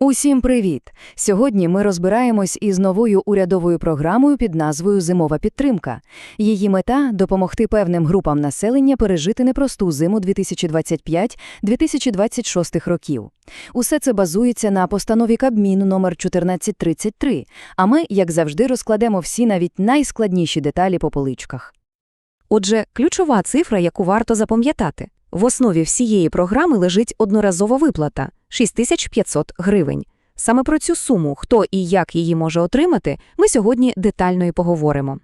Усім привіт! Сьогодні ми розбираємось із новою урядовою програмою під назвою Зимова підтримка. Її мета допомогти певним групам населення пережити непросту зиму 2025-2026 років. Усе це базується на постанові Кабміну номер 1433, а ми, як завжди, розкладемо всі навіть найскладніші деталі по поличках. Отже, ключова цифра, яку варто запам'ятати. В основі всієї програми лежить одноразова виплата – 6500 гривень. Саме про цю суму, хто і як її може отримати, ми сьогодні детально і поговоримо.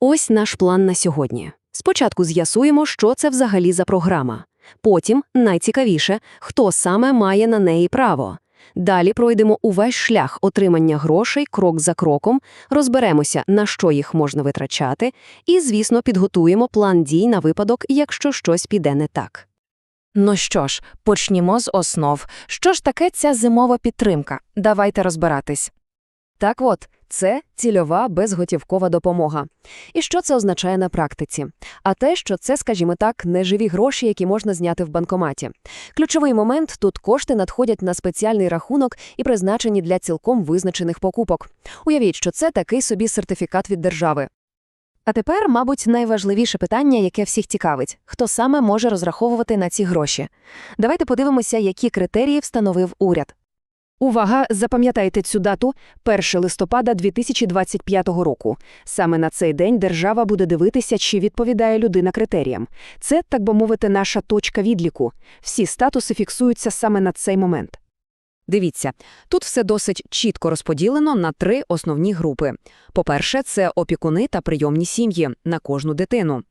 Ось наш план на сьогодні. Спочатку з'ясуємо, що це взагалі за програма. Потім, найцікавіше, хто саме має на неї право. Далі пройдемо увесь шлях отримання грошей крок за кроком, розберемося, на що їх можна витрачати, і, звісно, підготуємо план дій на випадок, якщо щось піде не так. Ну що ж, почнімо з основ. Що ж таке ця зимова підтримка? Давайте розбиратись. Так от, це цільова безготівкова допомога. І що це означає на практиці? А те, що це, скажімо так, неживі гроші, які можна зняти в банкоматі. Ключовий момент – тут кошти надходять на спеціальний рахунок і призначені для цілком визначених покупок. Уявіть, що це такий собі сертифікат від держави. А тепер, мабуть, найважливіше питання, яке всіх цікавить – хто саме може розраховувати на ці гроші? Давайте подивимося, які критерії встановив уряд. Увага! Запам'ятайте цю дату – 1 листопада 2025 року. Саме на цей день держава буде дивитися, чи відповідає людина критеріям. Це, так би мовити, наша точка відліку. Всі статуси фіксуються саме на цей момент. Дивіться, тут все досить чітко розподілено на три основні групи. По-перше, це опікуни та прийомні сім'ї на кожну дитину.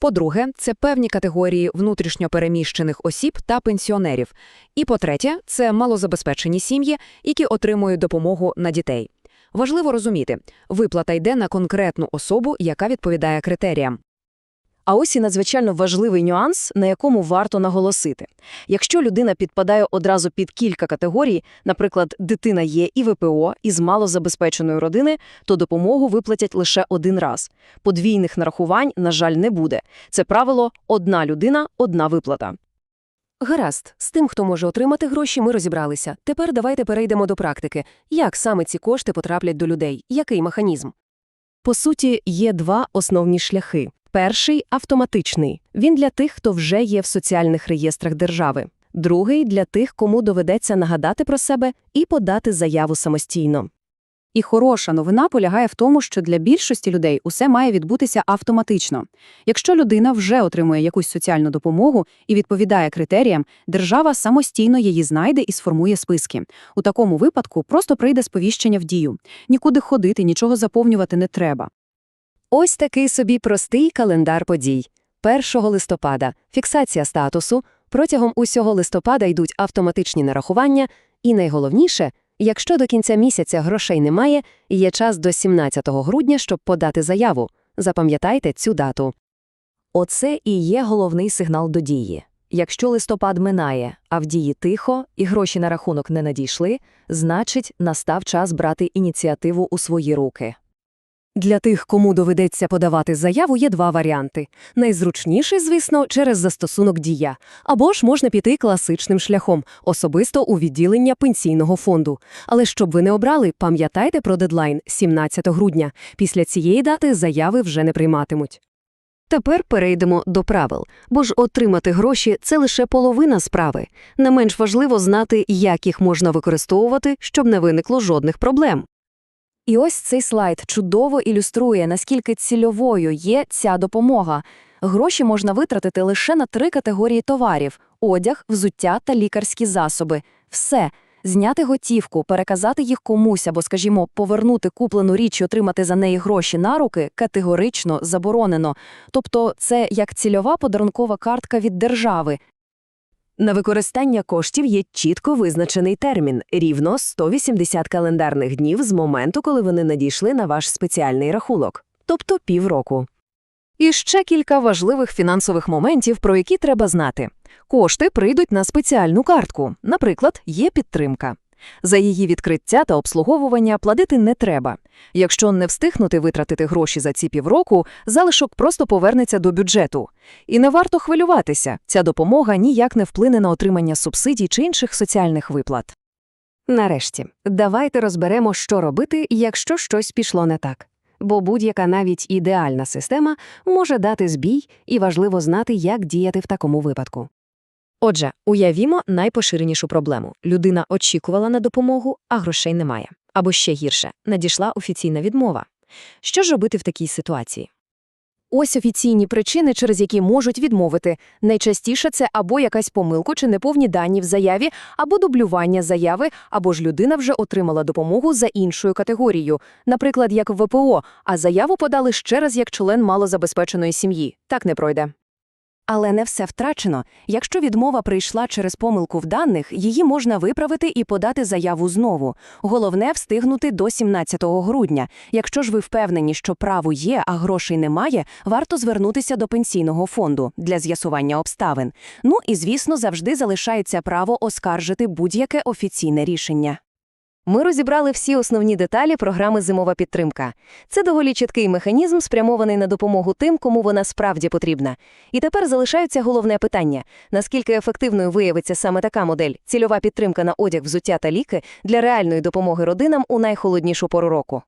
По-друге, це певні категорії внутрішньопереміщених осіб та пенсіонерів. І по-третє, це малозабезпечені сім'ї, які отримують допомогу на дітей. Важливо розуміти, виплата йде на конкретну особу, яка відповідає критеріям. А ось і надзвичайно важливий нюанс, на якому варто наголосити. Якщо людина підпадає одразу під кілька категорій, наприклад, дитина є і ВПО, із малозабезпеченої родини, то допомогу виплатять лише один раз. Подвійних нарахувань, на жаль, не буде. Це правило «одна людина – одна виплата». Гаразд, з тим, хто може отримати гроші, ми розібралися. Тепер давайте перейдемо до практики. Як саме ці кошти потраплять до людей? Який механізм? По суті, є два основні шляхи. Перший – автоматичний. Він для тих, хто вже є в соціальних реєстрах держави. Другий – для тих, кому доведеться нагадати про себе і подати заяву самостійно. І хороша новина полягає в тому, що для більшості людей усе має відбутися автоматично. Якщо людина вже отримує якусь соціальну допомогу і відповідає критеріям, держава самостійно її знайде і сформує списки. У такому випадку просто прийде сповіщення в дію. Нікуди ходити, нічого заповнювати не треба. Ось такий собі простий календар подій. 1 листопада – фіксація статусу, протягом усього листопада йдуть автоматичні нарахування, і найголовніше – якщо до кінця місяця грошей немає, є час до 17 грудня, щоб подати заяву. Запам'ятайте цю дату. Оце і є головний сигнал до дії. Якщо листопад минає, а в дії тихо і гроші на рахунок не надійшли, значить, настав час брати ініціативу у свої руки. Для тих, кому доведеться подавати заяву, є два варіанти. Найзручніший, звісно, через застосунок «Дія». Або ж можна піти класичним шляхом, особисто у відділення пенсійного фонду. Але щоб ви не обрали, пам'ятайте про дедлайн – 17 грудня. Після цієї дати заяви вже не прийматимуть. Тепер перейдемо до правил, бо ж отримати гроші – це лише половина справи. Не менш важливо знати, як їх можна використовувати, щоб не виникло жодних проблем. І ось цей слайд чудово ілюструє, наскільки цільовою є ця допомога. Гроші можна витратити лише на три категорії товарів – одяг, взуття та лікарські засоби. Все. Зняти готівку, переказати їх комусь або, скажімо, повернути куплену річ і отримати за неї гроші на руки – категорично заборонено. Тобто це як цільова подарункова картка від держави. На використання коштів є чітко визначений термін – рівно 180 календарних днів з моменту, коли вони надійшли на ваш спеціальний рахунок, тобто півроку. І ще кілька важливих фінансових моментів, про які треба знати. Кошти прийдуть на спеціальну картку, наприклад, є підтримка. За її відкриття та обслуговування платити не треба. Якщо не встигнути витратити гроші за ці півроку, залишок просто повернеться до бюджету. І не варто хвилюватися, ця допомога ніяк не вплине на отримання субсидій чи інших соціальних виплат. Нарешті, давайте розберемо, що робити, якщо щось пішло не так. Бо будь-яка навіть ідеальна система може дати збій, і важливо знати, як діяти в такому випадку. Отже, уявімо найпоширенішу проблему. Людина очікувала на допомогу, а грошей немає. Або ще гірше, надійшла офіційна відмова. Що ж робити в такій ситуації? Ось офіційні причини, через які можуть відмовити. Найчастіше це або якась помилка чи неповні дані в заяві, або дублювання заяви, або ж людина вже отримала допомогу за іншою категорією, наприклад, як в ВПО, а заяву подали ще раз як член малозабезпеченої сім'ї. Так не пройде. Але не все втрачено. Якщо відмова прийшла через помилку в даних, її можна виправити і подати заяву знову. Головне – встигнути до 17 грудня. Якщо ж ви впевнені, що право є, а грошей немає, варто звернутися до пенсійного фонду для з'ясування обставин. Ну і, звісно, завжди залишається право оскаржити будь-яке офіційне рішення. Ми розібрали всі основні деталі програми «Зимова підтримка». Це доволі чіткий механізм, спрямований на допомогу тим, кому вона справді потрібна. І тепер залишається головне питання – наскільки ефективною виявиться саме така модель – цільова підтримка на одяг, взуття та ліки для реальної допомоги родинам у найхолоднішу пору року.